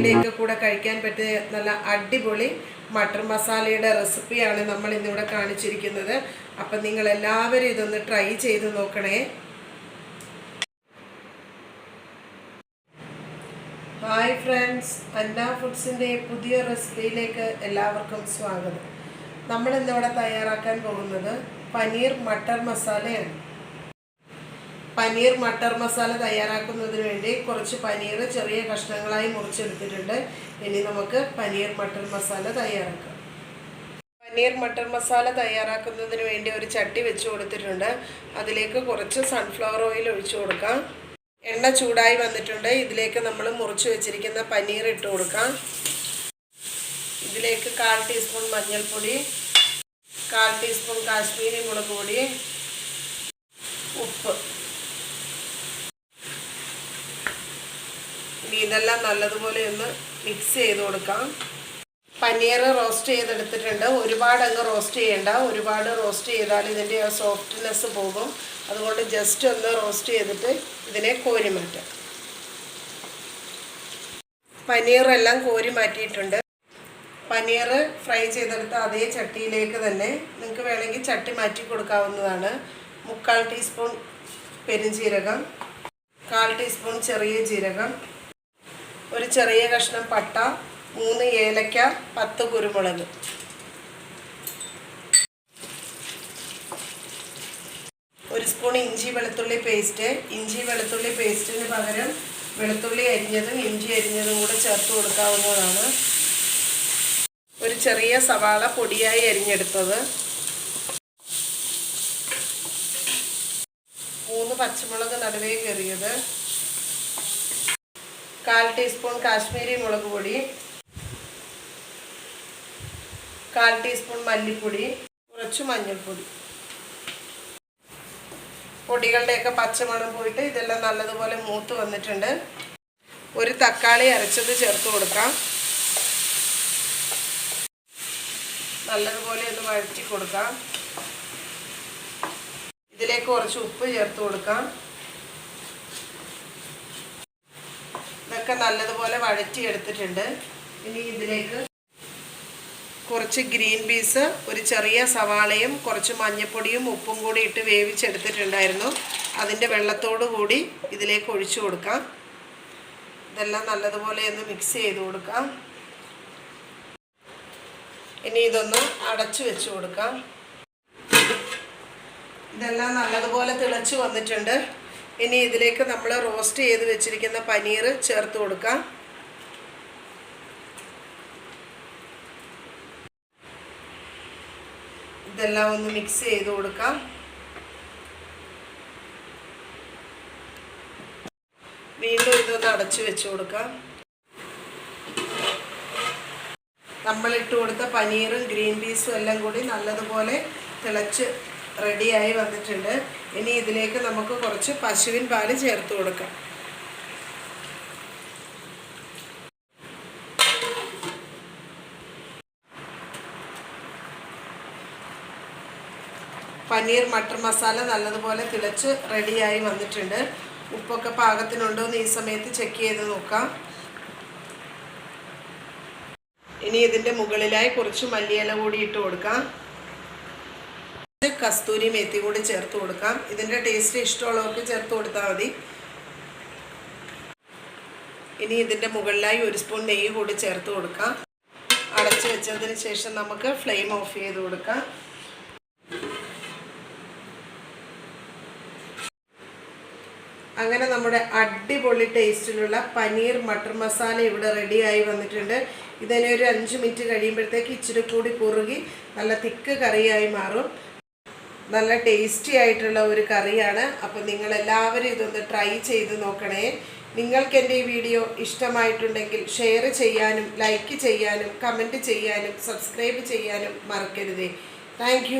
ചപ്പാത്തിയുടെ കൂടെ കഴിക്കാൻ പറ്റിയ നല്ല അടിപൊളി മട്ടർ മസാലയുടെ റെസിപ്പിയാണ് നമ്മൾ ഇന്നിവിടെ കാണിച്ചിരിക്കുന്നത്. അപ്പം നിങ്ങൾ എല്ലാവരും ഇതൊന്ന് ട്രൈ ചെയ്ത് നോക്കണേ. ഹായ് ഫ്രണ്ട്സ് അന്ന ഫുഡ്സിന്റെ പുതിയ റെസിപ്പിയിലേക്ക് എല്ലാവർക്കും സ്വാഗതം. നമ്മൾ ഇന്നിവിടെ തയ്യാറാക്കാൻ പോകുന്നത് പനീർ മട്ടർ മസാലയാണ്. പനീർ മട്ടർ മസാല തയ്യാറാക്കുന്നതിന് വേണ്ടി കുറച്ച് പനീർ ചെറിയ കഷ്ണങ്ങളായി മുറിച്ചെടുത്തിട്ടുണ്ട്. ഇനി നമുക്ക് പനീർ മട്ടർ മസാല തയ്യാറാക്കാം. പനീർ മട്ടർ മസാല തയ്യാറാക്കുന്നതിന് വേണ്ടി ഒരു ചട്ടി വെച്ച് കൊടുത്തിട്ടുണ്ട്. അതിലേക്ക് കുറച്ച് സൺഫ്ലവർ ഓയിൽ ഒഴിച്ചു കൊടുക്കാം. എണ്ണ ചൂടായി വന്നിട്ടുണ്ട്. ഇതിലേക്ക് നമ്മൾ മുറിച്ച് വെച്ചിരിക്കുന്ന പനീർ ഇട്ട് കൊടുക്കാം. ഇതിലേക്ക് കാൽ ടീസ്പൂൺ മഞ്ഞൾപ്പൊടി കാൽ ടീസ്പൂൺ കാശ്മീരി മുളക് പൊടി ഉപ്പ് ഇതെല്ലാം നല്ലതുപോലെ ഒന്ന് മിക്സ് ചെയ്ത് കൊടുക്കാം. പനീർ റോസ്റ്റ് ചെയ്തെടുത്തിട്ടുണ്ട്. ഒരുപാട് അങ്ങ് റോസ്റ്റ് ചെയ്യണ്ട. ഒരുപാട് റോസ്റ്റ് ചെയ്താൽ ഇതിന്റെ ആ സോഫ്റ്റ്നെസ് പോകും. അതുകൊണ്ട് ജസ്റ്റ് ഒന്ന് റോസ്റ്റ് ചെയ്തിട്ട് ഇതിനെ കോരി മാറ്റാം. പനീറെല്ലാം കോരി മാറ്റിയിട്ടുണ്ട്. പനീർ ഫ്രൈ ചെയ്തെടുത്ത അതേ ചട്ടിയിലേക്ക് തന്നെ നിങ്ങൾക്ക് വേണമെങ്കിൽ ചട്ടി മാറ്റി കൊടുക്കാവുന്നതാണ്. മുക്കാൽ ടീസ്പൂൺ പെരുംജീരകം കാൽ ടീസ്പൂൺ ചെറിയ ജീരകം ഒരു ചെറിയ കഷ്ണം പട്ട മൂന്ന് ഏലക്ക പത്ത് കുരുമുളക്. ഒരു സ്പൂൺ ഇഞ്ചി വെളുത്തുള്ളി പേസ്റ്റ്. ഇഞ്ചി വെളുത്തുള്ളി പേസ്റ്റിന് പകരം വെളുത്തുള്ളി അരിഞ്ഞതും ഇഞ്ചി അരിഞ്ഞതും കൂടെ ചേർത്ത് കൊടുക്കാവുന്നതാണ്. ഒരു ചെറിയ സവാള പൊടിയായി അരിഞ്ഞെടുത്തത്. മൂന്ന് പച്ചമുളക് നടുവേ കയറിയത്. കാൽ ടീസ്പൂൺ കാശ്മീരി മുളക് പൊടി കാൽ ടീസ്പൂൺ മല്ലിപ്പൊടി കുറച്ച് മഞ്ഞൾപ്പൊടി. പൊടികളുടെയൊക്കെ പച്ചമണം പോയിട്ട് ഇതെല്ലാം നല്ലതുപോലെ മൂത്ത് വന്നിട്ടുണ്ട്. ഒരു തക്കാളി അരച്ചത് ചേർത്ത് കൊടുക്കാം. നല്ലതുപോലെ ഒന്ന് വഴറ്റി കൊടുക്കാം. ഇതിലേക്ക് കുറച്ച് ഉപ്പ് ചേർത്ത് കൊടുക്കാം. ഇതൊക്കെ നല്ലതുപോലെ വഴറ്റി എടുത്തിട്ടുണ്ട് ഇനി ഇതിലേക്ക് കുറച്ച് ഗ്രീൻ പീസ് ഒരു ചെറിയ സവാളയും കുറച്ച് മഞ്ഞൾപ്പൊടിയും ഉപ്പും കൂടി ഇട്ട് വേവിച്ചെടുത്തിട്ടുണ്ടായിരുന്നു. അതിന്റെ വെള്ളത്തോടു കൂടി ഇതിലേക്ക് ഒഴിച്ചു കൊടുക്കാം. ഇതെല്ലാം നല്ലതുപോലെ ഒന്ന് മിക്സ് ചെയ്ത് കൊടുക്കാം. ഇനി ഇതൊന്ന് അടച്ചു വെച്ച് കൊടുക്കാം. ഇതെല്ലാം നല്ലതുപോലെ തിളച്ചു വന്നിട്ടുണ്ട്. ഇനി ഇതിലേക്ക് നമ്മൾ റോസ്റ്റ് ചെയ്ത് വെച്ചിരിക്കുന്ന പനീർ ചേർത്ത് കൊടുക്കാം. ഇതെല്ലാം ഒന്ന് മിക്സ് ചെയ്ത് കൊടുക്കാം. വീണ്ടും ഇതൊന്ന് അടച്ചു വെച്ച് കൊടുക്കാം. നമ്മളിട്ട് കൊടുത്ത പനീറും ഗ്രീൻ പീസും എല്ലാം കൂടി നല്ലതുപോലെ തിളച്ച് റെഡിയായി വന്നിട്ടുണ്ട്. ഇനി ഇതിലേക്ക് നമുക്ക് കുറച്ച് പശുവിൻ പാൽ ചേർത്ത് കൊടുക്കാം. പനീർ മട്ടർ മസാല നല്ലതുപോലെ തിളച്ച് റെഡിയായി വന്നിട്ടുണ്ട്. ഉപ്പൊക്കെ പാകത്തിനുണ്ടോ എന്ന് ഈ സമയത്ത് ചെക്ക് ചെയ്ത് നോക്കാം. ഇനി ഇതിന്റെ മുകളിലായി കുറച്ച് മല്ലിയില കൂടി ഇട്ട് കൊടുക്കാം. കസ്തൂരി മേത്തി കൂടി ചേർത്ത് കൊടുക്കാം. ഇതിന്റെ ടേസ്റ്റ് ഇഷ്ടമുള്ളവർക്ക് ചേർത്ത് കൊടുത്താൽ മതി. ഇനി ഇതിന്റെ മുകളിലായി ഒരു സ്പൂൺ നെയ്യ് കൂടി ചേർത്ത് കൊടുക്കാം. അടച്ചു വെച്ചതിന് ശേഷം നമുക്ക് ഫ്ലെയിം ഓഫ് ചെയ്ത് കൊടുക്കാം. അങ്ങനെ നമ്മുടെ അടിപൊളി ടേസ്റ്റിലുള്ള പനീർ മട്ടർ മസാല ഇവിടെ റെഡിയായി വന്നിട്ടുണ്ട്. ഇതിനെ ഒരു അഞ്ച് മിനിറ്റ് കഴിയുമ്പോഴത്തേക്ക് ഇച്ചിരി കൂടി കുറുകി നല്ല തിക്ക് കറിയായി മാറും. നല്ല ടേസ്റ്റി ആയിട്ടുള്ള ഒരു കറിയാണ്. അപ്പോൾ നിങ്ങൾ എല്ലാവരും ഇതൊന്ന് ട്രൈ ചെയ്ത് നോക്കണേ. നിങ്ങൾക്ക് എന്റെ ഈ വീഡിയോ ഇഷ്ടമായിട്ടുണ്ടെങ്കിൽ ഷെയർ ചെയ്യാനും ലൈക്ക് ചെയ്യാനും കമന്റ് ചെയ്യാനും സബ്സ്ക്രൈബ് ചെയ്യാനും മറക്കരുതേ. താങ്ക്